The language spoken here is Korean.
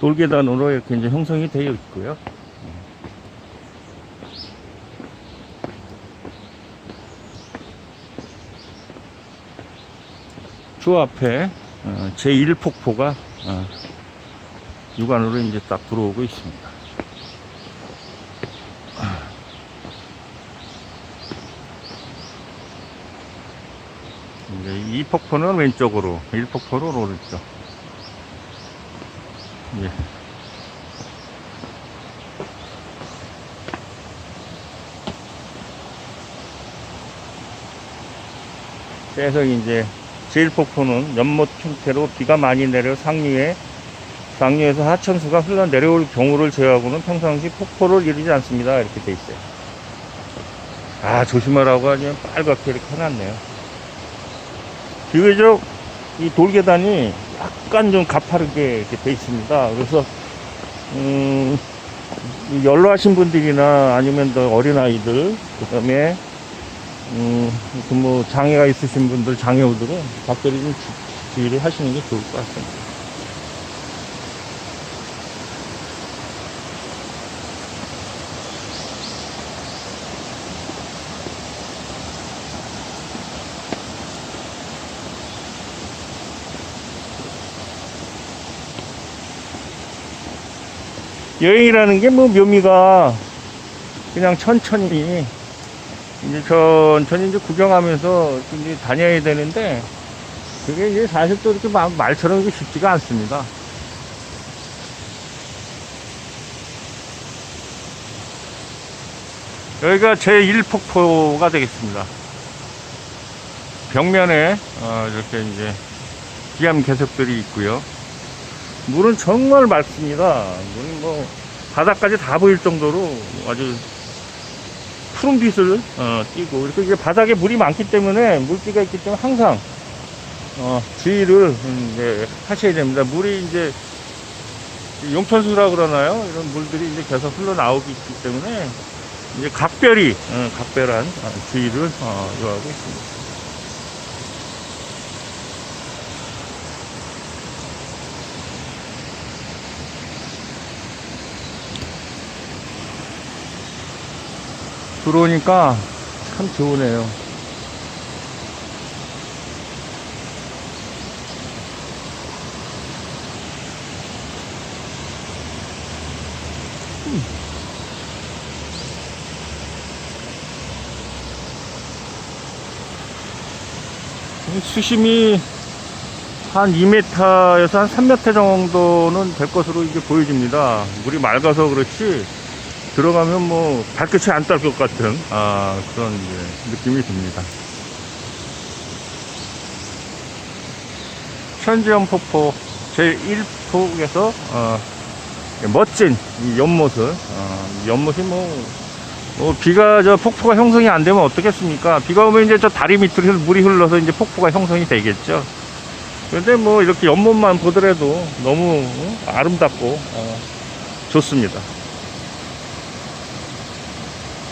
돌계단으로 이렇게 이제 형성이 되어 있고요. 주 앞에 어, 제1폭포가 어, 육안으로 이제 딱 들어오고 있습니다. 이제 이 폭포는 왼쪽으로, 1폭포는 오른쪽. 예. 계속 이제 제1폭포는 연못 형태로 비가 많이 내려 상류에 상류에서 하천수가 흘러내려올 경우를 제외하고는 평상시 폭포를 이루지 않습니다. 이렇게 돼 있어요. 아, 조심하라고 아주 빨갛게 이렇게 해놨네요. 비교적 이 돌계단이 약간 좀 가파르게 이렇게 돼 있습니다. 그래서, 음, 이 연로하신 분들이나 아니면 더 어린 아이들, 그 다음에, 음, 그뭐 장애가 있으신 분들, 장애우들은 각별히 좀 주- 주의를 하시는 게 좋을 것 같습니다. 여행이라는 게 뭐 묘미가 그냥 천천히 이제 천천히 이제 구경하면서 이제 다녀야 되는데 그게 이제 사실 또 이렇게 막 말처럼 쉽지가 않습니다. 여기가 제1폭포가 되겠습니다. 벽면에 어, 이렇게 이제 기암 개석들이 있고요. 물은 정말 맑습니다. 물은 뭐 바닥까지 다 보일 정도로 아주 푸른 빛을 어, 띄고 이렇게 이제 바닥에 물이 많기 때문에 물기가 있기 때문에 항상 어, 주의를 음, 이제 하셔야 됩니다. 물이 이제 용천수라 그러나요? 이런 물들이 이제 계속 흘러나오기 때문에 이제 각별히 어, 각별한 어, 주의를 어, 요하고 있습니다. 들어오니까 참 좋으네요. 음. 이 수심이 한 2m에서 한 3m 정도는 될 것으로 이제 보여집니다. 물이 맑아서 그렇지 들어가면 뭐 발끝이 안 딸 것 같은 아, 그런 느낌이 듭니다. 천지연 폭포 제1폭에서 어, 멋진 이 연못을 어, 이 연못이 뭐, 뭐 비가 저 폭포가 형성이 안 되면 어떻겠습니까? 비가 오면 이제 저 다리 밑으로 물이 흘러서 이제 폭포가 형성이 되겠죠. 그런데 뭐 이렇게 연못만 보더라도 너무 어, 아름답고 어, 좋습니다.